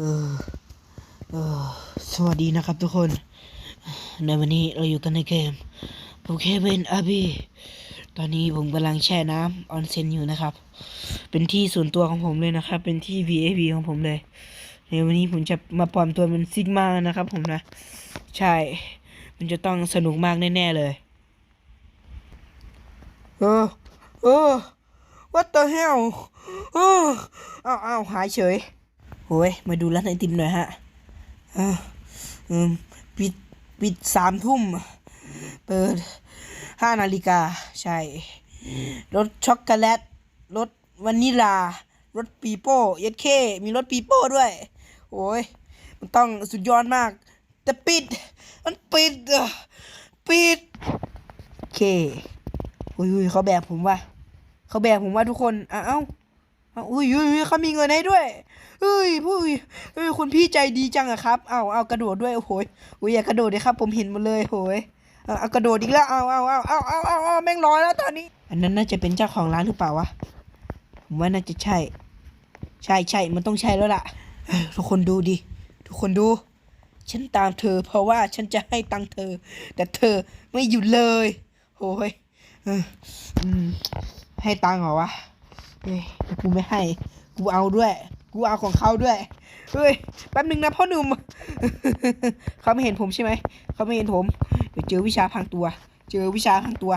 เออเออสวัสดีนะครับทุกคน ในวันนี้เราอยู่กันในเกมโปเกมอนอาบีตอนนี้ผมกำลังแช่น้ำออนเซ็นอยู่นะครับ เป็นที่ส่วนตัวของผมเลยนะครับ เป็นที่ VIP ของผมเลย ในวันนี้ผมจะมาปลอมตัวเป็นซิกมานะครับ ผมนะ ใช่ มันจะต้องสนุกมากแน่ๆเลยเออเออ what the hell เอออ้าวอ้าหายเฉย โอ้ยมาดูร้านไอติมหน่อยฮะอออืมปิดปิดสามทุ่ม เปิดห้านาฬิกา ใช่รสช็อกโกแลตรสวานิลารสปีโป้เย็ดเค มีรสปีโป้ด้วย โอ้ย มันต้องสุดยอดมาก แต่ปิด มันปิดอะปิด โอเคอุ้ยเขาแบกผมว่ะเขาแบกผมว่าทุกคนอ้าวอุ้ยอุ้ยเขามีเงินให้ด้วย เฮ้ยผู้เฮ้ยคุณพี่ใจดีจังอะครับเอาเอากระโดดด้วยโอ้โหยอุ้ยอย่ากระโดดเลยครับ ผมเห็นหมดเลยโหยเอากระโดดอีกแล้วเอาเอาเอาเอาเอาเอาเอาแม่งลอยแล้วตอนนี้ อันนั้นน่าจะเป็นเจ้าของร้านหรือเปล่าวะผมว่าน่าจะใช่ ใช่ใช่มันต้องใช่แล้วล่ะทุกคนดูดิทุกคนดู ฉันตามเธอ เพราะว่าฉันจะให้ตังเธอ แต่เธอไม่หยุดเลยโอ้ยให้ตังเหรอวะเฮ้ยกูไม่ให้ กูเอาด้วย กูเอาของเขาด้วยเฮ้ยแป๊บนึงนะพ่อหนุ่มเขาไม่เห็นผมใช่ไหมเขาไม่เห็นผมเดี๋ยวเจอวิชาพังตัว เจอวิชาพังตัว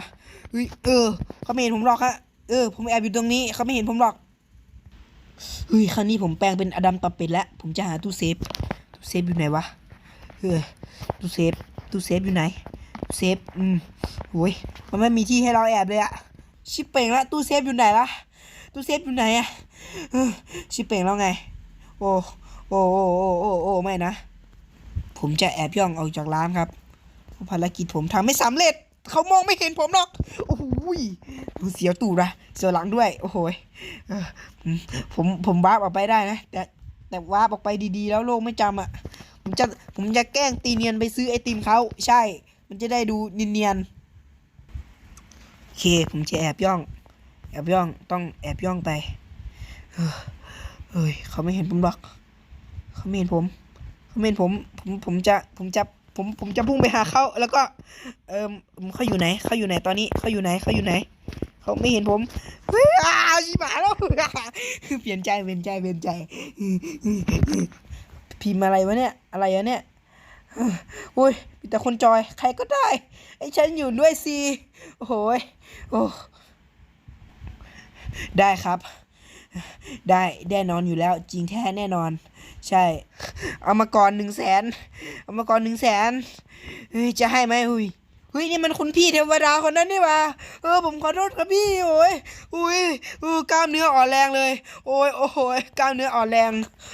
เฮ้ยเออเขาไม่เห็นผมหรอกฮะเออ ผมแอบอยู่ตรงนี้เขาไม่เห็นผมหรอกเฮ้ยครั้งนี้ผมแปลงเป็นอดัมตอบเป็ดแล้ว ผมจะหาตู้เซฟตู้เซฟอยู่ไหนวะเออตู้เซฟตู้เซฟอยู่ไหนเซฟอืมโอ้ยมันไม่มีที่ให้เราแอบเลยอะชิปเป่งละตู้เซฟอยู่ไหนล่ะตู้เซฟอยู่ไหนอะ ชิเป่งแล้วไง โอ้โอ้โอ้โอ้โอ้โอ้ไม่นะ ผมจะแอบย่องออกจากร้านครับพราะภารกิจผมทำไม่สำเร็จ เขามองไม่เห็นผมหรอก โอ้โหยดูเสียวตูดนะเสียวหลังด้วย โอ้โหยผมผมผมวาร์ปออกไปได้นะ แต่แต่วาร์ปออกไปดีๆ แล้วโลกไม่จำอะ ผมจะผมจะแกล้งตีเนียนไปซื้อไอติมเขาใช่ มันจะได้ดูเนียนๆโอเค ผมจะแอบย่อง แอบย่องต้องแอบย่องไป เฮ้อเฮ้ยเขาไม่เห็นผมหรอก เขาไม่เห็นผม เขาไม่เห็นผม ผมผมจะผมจะผมผมจะพุ่งไปหาเขาแล้วก็ เออเขาอยู่ไหนเขาอยู่ไหนตอนนี้เขาอยู่ไหนเขาอยู่ไหน เขาไม่เห็นผมเฮ้ยอ้าวชิบหายแล้วเปลี่ยนใจเปลี่ยนใจเปลี่ยนใจพิมพ์อะไรวะเนี่ย อะไรวะเนี่ยโอ้ยมีแต่คนจอย ใครก็ได้ ไอ้ฉันอยู่ด้วยสิ โอ้โหยโอ้ได้ครับ ได้แน่นอนอยู่แล้ว จริงแท้แน่นอน ใช่ เอามาก่อนหนึ่งแสนเอามาก่อนหนึ่งแสนเฮ้ยจะให้ไหมหุยเฮ้ยนี่มันคุณพี่เทวดาคนนั้นนี่ว่าเออผมขอโทษครับพี่โอ้ยอุ้ยอู้กล้ามเนื้ออ่อนแรงเลย โอ้ยโอ้โหยกล้ามเนื้ออ่อนแรง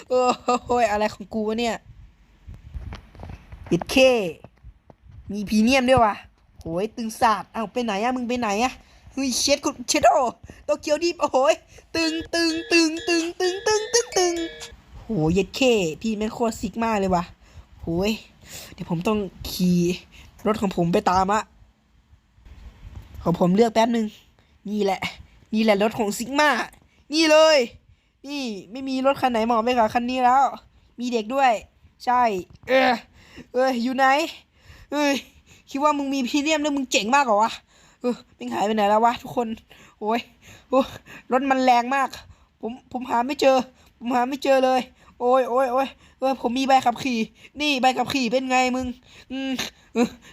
เออโอ้ยอะไรของกูวะเนี่ยปิดเค มีพีเนียมด้วยวะโอ้ยตึงสาดเอ้าไปไหนอะมึงไปไหนอะ ฮ้ยเช็ดกูเช็ดโอโตเกียวดิบโอ้โหยตึงตึงตึงตึงตึงตึงตึงตึงโหเย็ดเคพี่แม่งโคตรซิกมากเลยว่ะโหยเดี๋ยวผมต้องขี่รถของผมไปตามอะของผมเลือกแป๊บนึง นี่แหละ นี่แหละรถของซิกมานี่เลย นี่ไม่มีรถคันไหนเหมาะไปกับคันนี้แล้ว มีเด็กด้วย ใช่ เออเอ้ยอยู่ไหนเอ้ยคิดว่ามึงมีพรีเมียมแล้วมึงเจ๋งมากเหรอวะ เออมิงหายไปไหนแล้ววะทุกคนโอ้ยโอ้ยรถมันแรงมาก ผมผมหาไม่เจอ ผมหาไม่เจอเลย โอ้ยโอ้ยโอ้ยเออผมมีใบขับขี่ นี่ใบขับขี่เป็นไงมึง อืม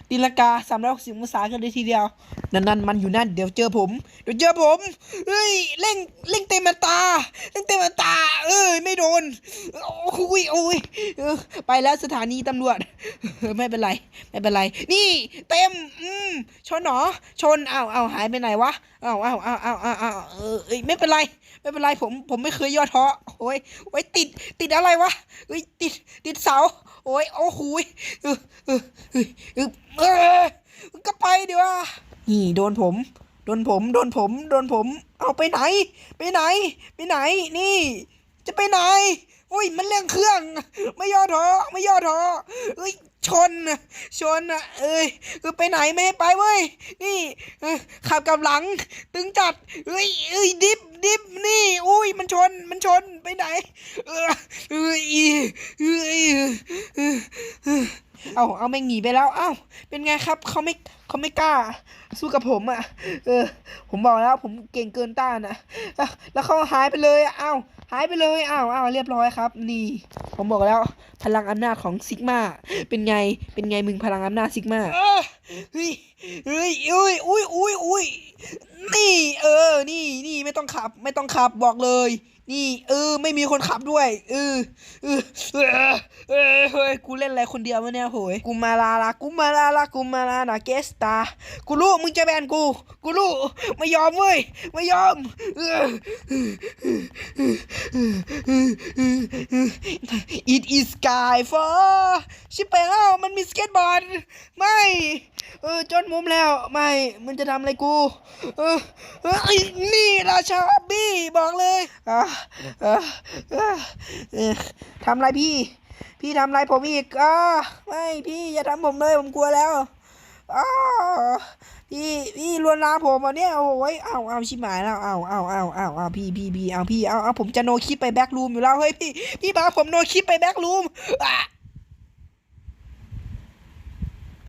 ตีลังกาสามร้อยหกสิบองศากันเลยทีเดียว นั่นนั่นมันอยู่นั่น เดี๋ยวเจอผม เดี๋ยวเจอผม เฮ้ยเร่งเร่งเต็มตาเร่งเต็มตา เอ้ยไม่โดน โอ้ยโอ้ยไปแล้วสถานีตำรวจ ไม่เป็นไร ไม่เป็นไร นี่เต็ม อืมชนเหรอชนอ้าวอ้าวหายไปไหนวะอ้าวอ้าวอ้าวอ้าวอ้าวอ้าวเออเอ้ยไม่เป็นไร ไม่เป็นไรผมผมไม่เคยย่อท้อโอ้ยโอ้ยติดติดอะไรวะเอ้ยติด ติดเสา โอ้ย โอ้โหยเออเออเออเออเออก็ไปดีว่านี่โดนผม โดนผม โดนผม โดนผม เอาไปไหน ไปไหน ไปไหน นี่ จะไปไหนอุ้ย มันเรื่องเครื่อง ไม่ย่อท้อ ไม่ย่อท้อเอ้ยชนน่ะชนอะเอ้ยเออไปไหนไม่ให้ไปเว้ยนี่ขับกลับหลัง ตึงจัดเอ้ยเอ้ยดิฟดิฟนี่ มันชน มันชน ไปไหน เออเอ้ยเอาเอาแม่งหนีไปแล้ว เอ้า เป็นไงครับ เขาไม่เขาไม่กล้า สู้กับผมอะ เออ ผมบอกแล้ว ผมเก่งเกินต้านอะ แล้วเขาหายไปเลยอะเอ้าหายไปเลยอ้าวอ้าวเรียบร้อยครับ นี่ ผมบอกแล้ว พลังอำนาจของซิกมา เป็นไง เป็นไงมึงพลังอำนาจซิกมาเฮ้ย เฮ้ย อุ้ยอุ้ยอุ้ยอุ้ย นี่ เออ นี่นี่ไม่ต้องขับ ไม่ต้องขับบอกเลย นี่เออไม่มีคนขับด้วยเออเออเออเออเฮ้ยกูเล่นอะไรคนเดียววะเนี่ยโหยกูมาลาลากูมาลาลากูมาลานาเกสตากูรู้มึงจะแบนกู กูรู้ไม่ยอมเว้ยไม่ยอมออ It is sky for ชิบไปแล้วมันมีสเก็ตบอร์ดไม่เออจนมุมแล้วไม่มันจะทำอะไรกู เออเออนี่ราชาบี้ บอกเลยอะเออเออเออทำไรพี่ พี่ทำไรผมอีกอ่าไม่พี่อย่าทำผมเลยผมกลัวแล้วอ้าพี่พี่ลวนลามผมอะเนี่ยโอ้ยเอาเอาชิบหายแล้วเอาเอาเอาเอาเอาพี่พี่พี่เอาพี่เอาเอาผมจะโนคลิปไปแบ็กรูมอยู่แล้วเฮ้ยพี่พี่พาผมโนคลิปไปแบ็กรูมอะ